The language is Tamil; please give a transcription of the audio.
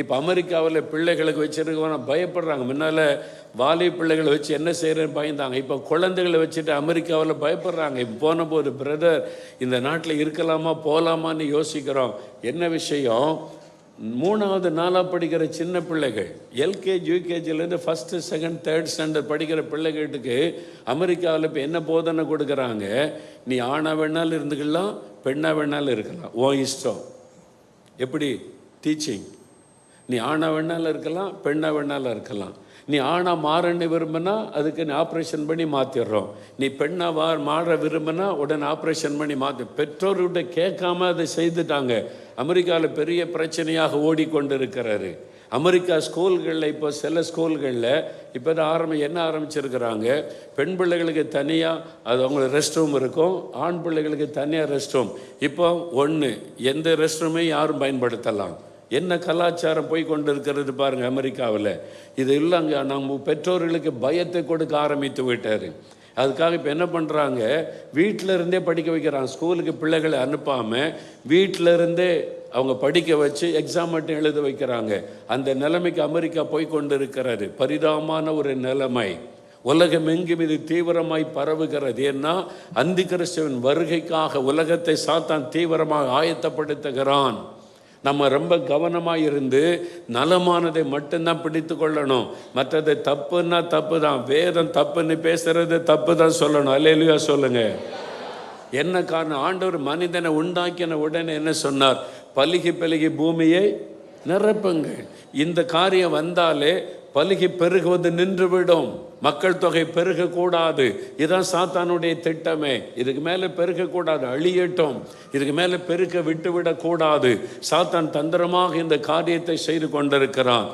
இப்போ அமெரிக்காவில் பிள்ளைகளுக்கு வச்சிருக்கவன பயப்படுறாங்க. முன்னால் வாலி பிள்ளைகளை வச்சு என்ன செய்கிறேன்னு பயந்தாங்க. இப்போ குழந்தைகளை வச்சுட்டு அமெரிக்காவில் பயப்படுறாங்க. இப்போ போன போது பிரதர் இந்த நாட்டில் இருக்கலாமா போகலாமான்னு யோசிக்கிறோம். என்ன விஷயம்? மூணாவது நாளாக படிக்கிற சின்ன பிள்ளைகள் எல்கேஜி யூகேஜிலேருந்து ஃபஸ்ட்டு செகண்ட் தேர்ட் ஸ்டாண்டர்ட் படிக்கிற பிள்ளைகளுக்கு அமெரிக்காவில் இப்போ என்ன போதனை கொடுக்குறாங்க? நீ ஆணாக வேணாலும் இருந்துக்கலாம் பெண்ணாக வேணாலும் இருக்கலாம். ஓ இஷ்டம். எப்படி? டீச்சிங் நீ ஆணாக வேணாலும் இருக்கலாம் பெண்ணாக வேணாலும் இருக்கலாம். நீ ஆணாக மாறன்னு விரும்பினா அதுக்கு நீ ஆப்ரேஷன் பண்ணி மாற்றிடுறோம் நீ பெண்ணாக வா மாற விரும்பினா உடனே ஆப்ரேஷன் பண்ணி மாற்று பெற்றோர்கிட்ட கேட்காம அதை செய்துட்டாங்க. அமெரிக்காவில் பெரிய பிரச்சனையாக ஓடிக்கொண்டு இருக்கிறாரு அமெரிக்கா ஸ்கூல்களில் இப்போ சில ஸ்கூல்களில் இப்போ தான் ஆரம்பி என்ன ஆரம்பிச்சிருக்கிறாங்க? பெண் பிள்ளைகளுக்கு தனியாக அது அவங்களுக்கு ரெஸ்ட் ரூம் இருக்கும். ஆண் பிள்ளைகளுக்கு தனியாக ரெஸ்ட் ரூம் இப்போ ஒன்று எந்த ரெஸ்ட் ரூமையும் யாரும் பயன்படுத்தலாம். என்ன கலாச்சாரம் போய் கொண்டு இருக்கிறது பாருங்கள் அமெரிக்காவில். இது இல்லைங்க நம்ம பெற்றோர்களுக்கு பயத்தை கொடுக்க ஆரம்பித்து விட்டார். அதுக்காக இப்போ என்ன பண்ணுறாங்க வீட்டில் இருந்தே படிக்க வைக்கிறாங்க. ஸ்கூலுக்கு பிள்ளைகளை அனுப்பாமல் வீட்டில் இருந்தே அவங்க படிக்க வச்சு எக்ஸாம் மட்டும் எழுத வைக்கிறாங்க. அந்த நிலைமைக்கு அமெரிக்கா போய் கொண்டு இருக்கிறாரு பரிதாபமான ஒரு நிலைமை. உலகம் எங்கும் இது தீவிரமாய் பரவுகிறது. ஏன்னா அந்தி கிறிஸ்துவின் வருகைக்காக உலகத்தை சாத்தான் தீவிரமாக ஆயத்தப்படுத்துகிறான். நம்ம ரொம்ப கவனமாக இருந்து நலமானதை மட்டும்தான் பிடித்து கொள்ளணும். மற்றது தப்புன்னா தப்பு தான் வேதம் தப்புன்னு பேசுறது தப்பு தான் சொல்லணும். அல்லையா சொல்லுங்க. என்ன காரணம்? ஆண்டவர் மனிதனை உண்டாக்கின உடனே என்ன சொன்னார்? பலுகி பலுகி பூமியை நிரப்புங்கள். இந்த காரியம் வந்தாலே பலுகி பெருகுவது நின்றுவிடும். மக்கள் தொகை பெருகக்கூடாது. இதுதான் சாத்தானுடைய திட்டமே. இதுக்கு மேலே பெருகக்கூடாது அழியட்டும். இதுக்கு மேலே பெருக்க விட்டுவிடக்கூடாது. சாத்தான் தந்திரமாக இந்த காரியத்தை செய்து கொண்டிருக்கிறான்.